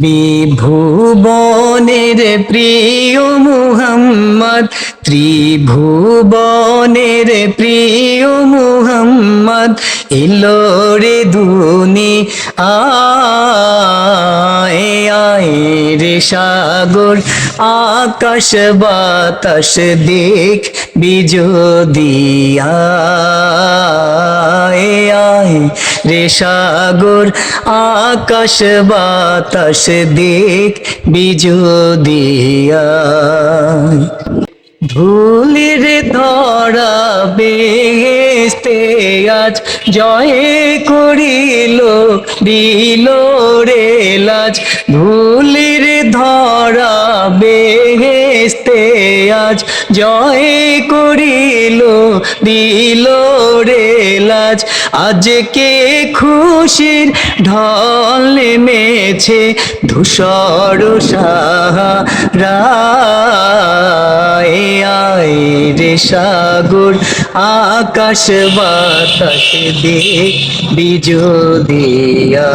ত্রিভুবনের প্রিয় মুহাম্মদ, ত্রিভুবনের প্রিয় মুহাম্মদ, এলো রে দুনি আয় আয় রে সাগর, আকাশ বাতাস দেখ বিজোদিয়া রে সাগর, আকাশ, বাতাস দেখ বিজোদিয়া ধুলির ধরা বেহেস্তে আজ জয় করিল, দিল রে লাজ। ধুলির ধরা বেহেস্তে আজ জয় করিল দিল রে লাজ। আজকে খুশির ঢল নেমেছে ধূসর আয় রে সাগর, আকাশ বাতাস দেখ বিজোদিয়া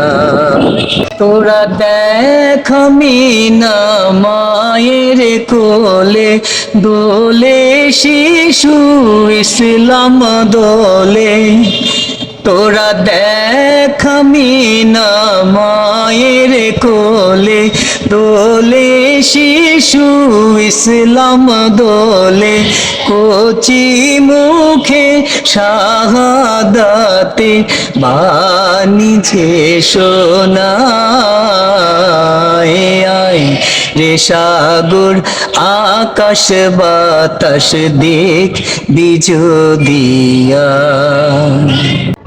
তোরা দেখ মিনা মায়ের কোলে, দোলে শিশু ইসলাম দোলে, তোরা দেখ মায়ের কোলে, দোলে শিশু ইসলাম দোলে, কচি মুখে শাহাদাতে বানিছে সোনায় আয় রে সাগর আকাশ বাতাস দেখ বিজুদিয়া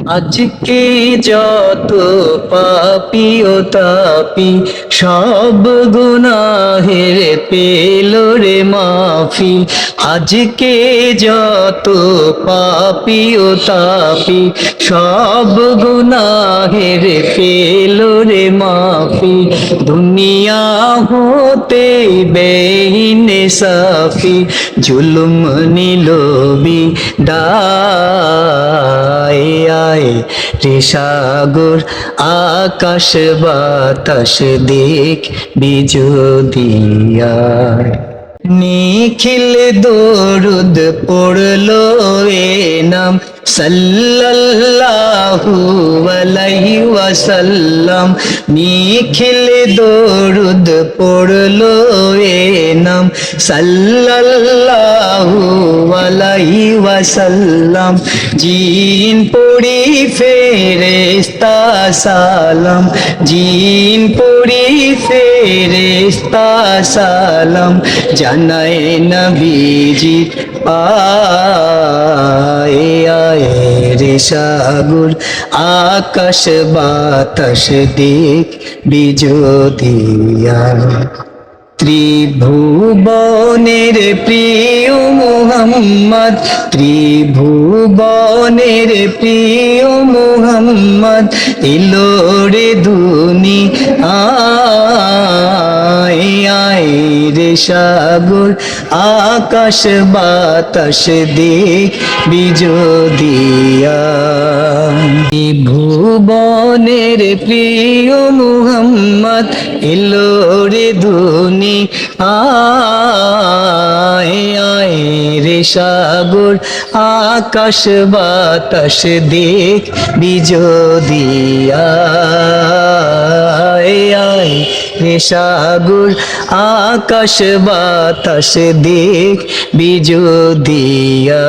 আজকে যত পাপি ও তাপি সব গুনাহের পেল রে মাফি, আজকে যত পাপি ও তাপি, সব গুনাহের পেল রে মাফি। দুনিয়া হতে বেহিন সাফি জুলুম নিলবি দায় আয় রে সাগর, আকাশ বাতাস দেখ, বিজোদিয়া love. নিখিল দরুদ পড়লো এ নাম সাল্লাল্লাহু আলাইহি ওয়াসাল্লাম নিখিল দরুদ পড়লো এ নাম সাল্লাল্লাহু আলাইহি ওয়াসাল্লাম জিন পড়ি ফেরেশতা সালাম জিন পড়ি ফেরেশতা সালাম জানায় নবীজি, পায় আয় রে সাগর, আকাশ বাতাস দেখ বিজোদিয়া ত্রিভুবনের প্রিয় মুহাম্মদ, ত্রিভুবনের প্রিয় মুহাম্মদ, এলো রে সাগর, আকাশ, বাতাস দেখ বিজোদিয়া। ভুবনের প্রিয় মুহাম্মদ এলো রে দুনি আয় আয় রে সাগর, আকাশ, বাতাস দেখ বিজোদিয়া। আয় সাগর আকাশ বাতাস দেখ বিজোদিয়া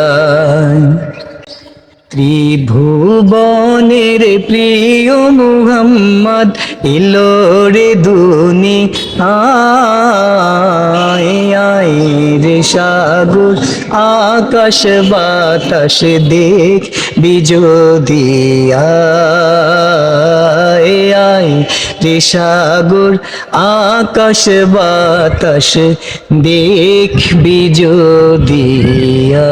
ত্রিভুবনের প্রিয় মুহাম্মদ এলো রে দুনি আয় রে সাগর, আকাশ বাতাস দেখ বিজোদিয়া রে সাগর, আকাশ বাতাস দেখ বিজোদিয়া।